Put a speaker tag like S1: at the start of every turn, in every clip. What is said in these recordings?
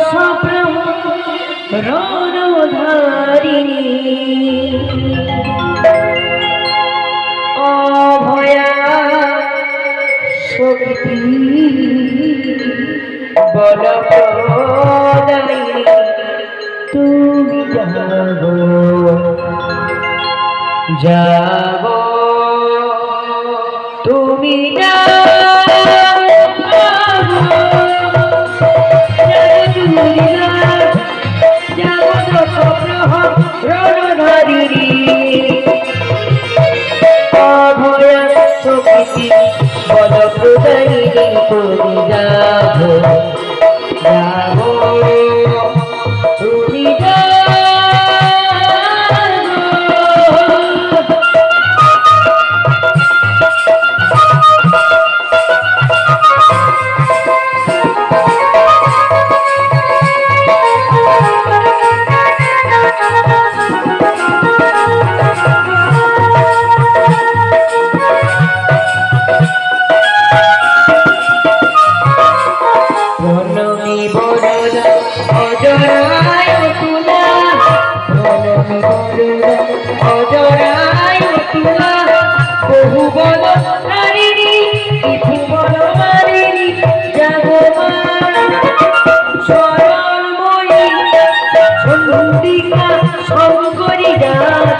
S1: দশ রণধারিণী অভয়া শক্তি বল তুমি যাব যাব তুমি অভয়া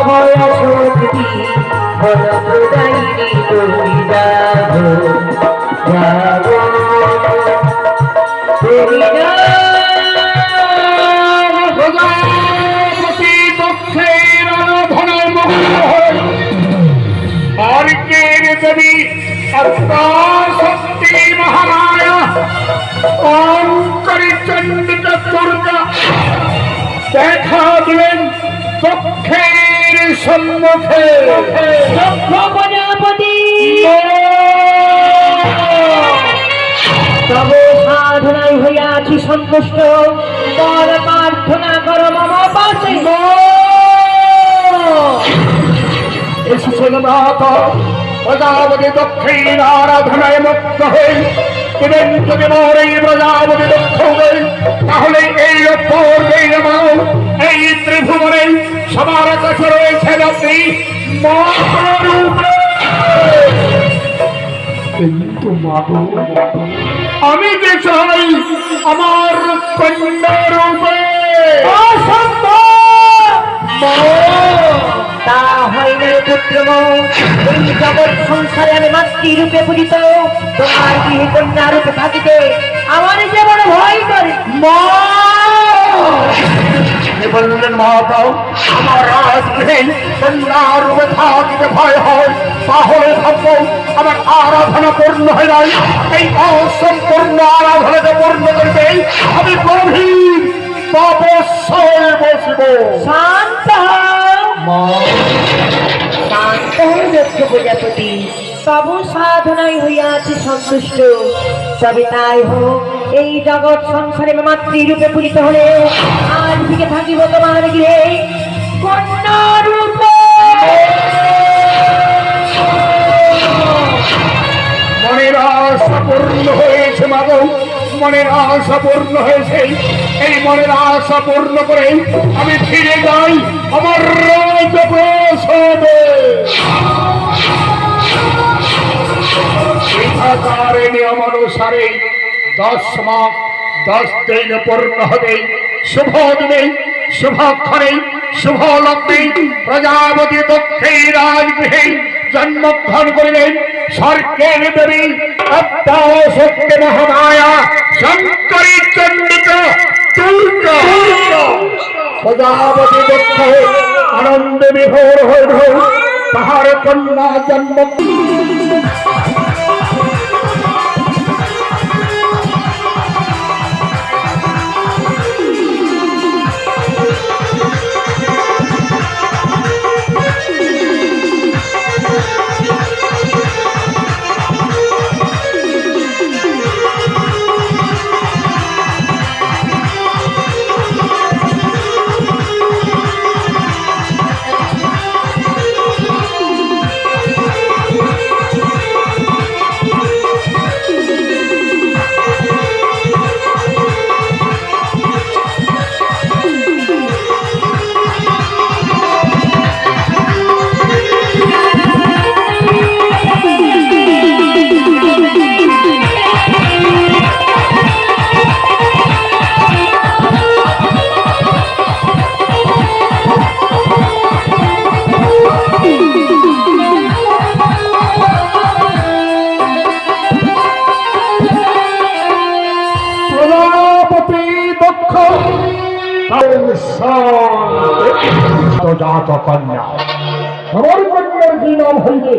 S1: অভয়া শক্তি বল তুমি যাব যাব
S2: দেবী শক্তি মহামায়া অঙ্করী চন্ডিকা দুর্গা দেখা দিলেন দক্ষের সম্মুখে।
S1: প্রজাপতি তব সাধনায় হইয়াছি সন্তুষ্ট। বল প্রার্থনা কর মম পাশে।
S2: এসেছেন নাথ। প্রজাপতি দক্ষিণ আরাধনায় মুক্ত হই। এবেন যদি মোর এই প্রজাপতি দক্ষ হই তাহলে এই মাও এই ত্রিভুবনে সবার আমি যে চাই আমার কন্যা রূপে
S1: না সংসারে আমি মাতৃরূপে পূজিত। তোমার গৃহে কন্যা রূপে থাকিতে আমার যে
S2: বললেন মাতা আমার রাজগৃহে কন্যার রূপে থাকিতে ভয় হয়। তাহলে ভাববো আমার আরাধনা পূর্ণ হয় নাই। এই অসম্পূর্ণ আরাধনাকে পূর্ণ করবে আমি গভীর তপস্যায় বসব।
S1: শান্ত হও। শান্ত দক্ষ প্রজাপতি। তবু সাধনায় হইয়াছি সন্তুষ্ট। তবে তাই হোক। এই জগৎ সংসারে আমি মাতৃরূপে পূজিত হলে আজ থেকে থাকিব তোমার গৃহে। কন্যা রূপে
S2: মনের আশা পূর্ণ হয়েছে মাগো মনের আশা পূর্ণ হয়েছে। এই মনের আশা পূর্ণ করে আমি ফিরে যাই আমার রাজপ্রসাদে। শিক্ষাকারে নিয়ম অনুসারে দশ মাস দশ দিন পূর্ণ হবে। শুভ দিনে শুভক্ষণে শুভ লগ্নে প্রজাপতি দক্ষিণ রাজগৃহে জন্মগ্রহণ করিলেন স্বর্গের দেবী শক্তি মহামায়া শঙ্করী চন্ডিকা প্রজাপতি দক্ষ আনন্দে বিভোর হয়ে তাহার কন্যা জন্ম জাত কন্যা। আমার কন্যার কি নাম হইবে?